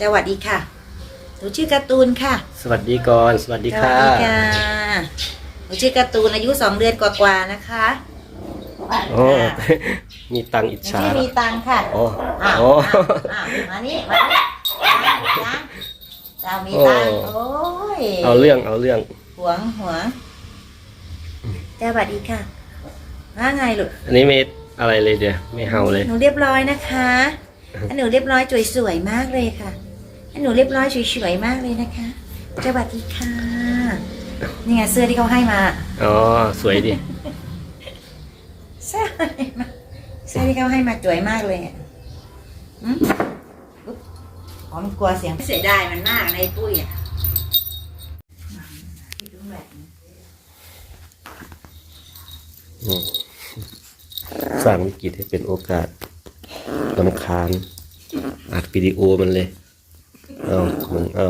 สวัสดีค่ะหนูชื่อการ์ตูนค่ะสวัสดีก่อนสวัสดีสค่ะวัสดีค่ะหนูชื่อการ์ตูนอายุสองเดือนกว่าๆนะคะโอ้ค่ะมีตังค์อิจหนูฉาชื่อมีตังค์ค่ะโอ้อ้าวโอ้อ้าวอ้าวมานี่มานี่จ้าเจ้ามีตังค์โอ้ โอ้ยเอาเรื่องเอาเรื่องหวงหวงสวัสดีค่ะว่าไงลูก อันนี้ไม่อะไรเลยเดียวไม่เห่าเลย หนูเรียบร้อยนะคะอันหนูเรียบร้อยสวยๆมากเลยค่ะ อันหนูเรียบร้อยสวยๆมากเลยนะคะสวัสดีค่ะนี่ไงเสื้อที่เขาให้มาอ๋อสวยดิเสื้อมาเสื้อที่เขาให้มาสวยมากเลยอะอืมอุ๊บอ๋อมันกลัวเสียงเสียดายมันมากในปุ้ยอะอืมสร้างวิกฤตให้เป็นโอกาสลำคาญอัดวิดีโอมันเลย เอามึงเอา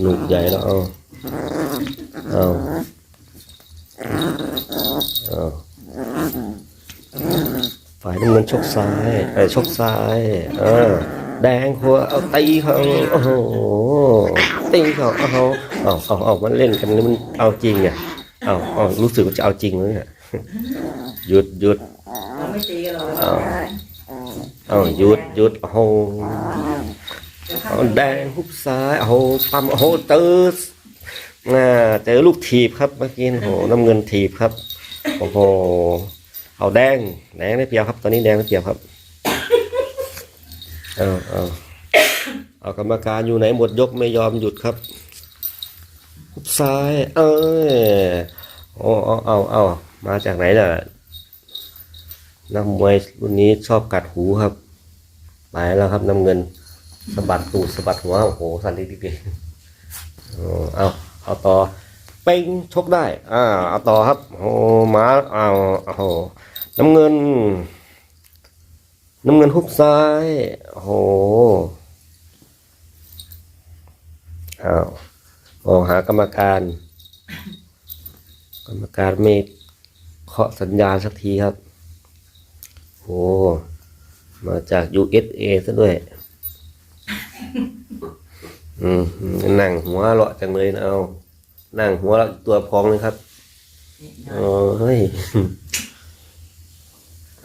หนุกใหญ่แล้วเอาเอาเอาฝ่ายน้ำเงินชกซ้ายไอ้ชกซ้ายเออแดงหัวเอาตีเขาโอ้โหตีเขาเอาเอาเอาเอาเอามันเล่นกันแล้วมันเอาจริงอะเอาเอารู้สึกว่าจะเอาจริงเลยเนี่ยหยุดหยุดเราไม่ตีกันหรอกเอาเอาหยุดหยุดโอ้โหเอา แดงหุบซ้ายโอ้โหปั๊มโอ้โหเติร์น่าเจอลูกถีบครับเมื่อกี้โอ้โหน้ำเงินถีบครับโอ้โหเอาแดงแดงได้เปรียบครับ ตอนนี้แดงได้เปรียบครับเอาเอาเอากรรมการอยู่ไหนหมดยกไม่ยอมหยุดครับหุบซ้าย เอ้ยโอ้เอาเอาเอามาจากไหนน่ะนักมวยรุ่นนี้ชอบกัดหูครับไปแล้วครับน้ำเงิน สะบัดตูดสะบัดหัวโอ้โหสั่นดิ๊กๆเอาเอาเอาต่อเป้งชกได้ อ่า เอาต่อครับโอ้หมาเอาโอ้โหน้ำเงิน น้ำเงินฮุบซ้ายโอ้โหอ้าวมองหากรรมการ กรรมการไม่เคาะสัญญาณสักทีครับโอ้มาจาก USA ซะด้วย อืมนั่งหัวเราะจังเลยนะเอา นั่งหัวเราะตัวพองเลยครับโอ้เฮ้ย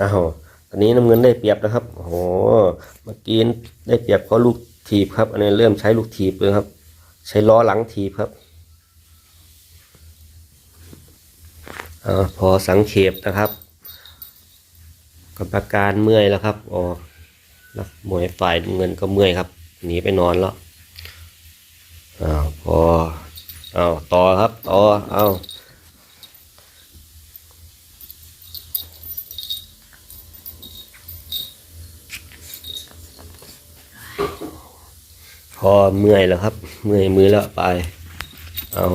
อ้าวตอนนี้น้ำเงินได้เปรียบนะครับ โอ้โห เมื่อกี้ได้เปรียบเพราะลูกถีบครับ อันนี้เริ่มใช้ลูกถีบเลยครับ ใช้ล้อหลังถีบครับอาพอสังเขปนะครับกรรมการเมื่อยแล้วครับ อ๋อนักมวยฝ่ายน้ำเงินก็เมื่อยครับ หนีไปนอนแล้ว อ้าวพออ้าวต่อครับต่อเอาพอเมื่อยแล้วครับ เมื่อยมือแล้วไป เอา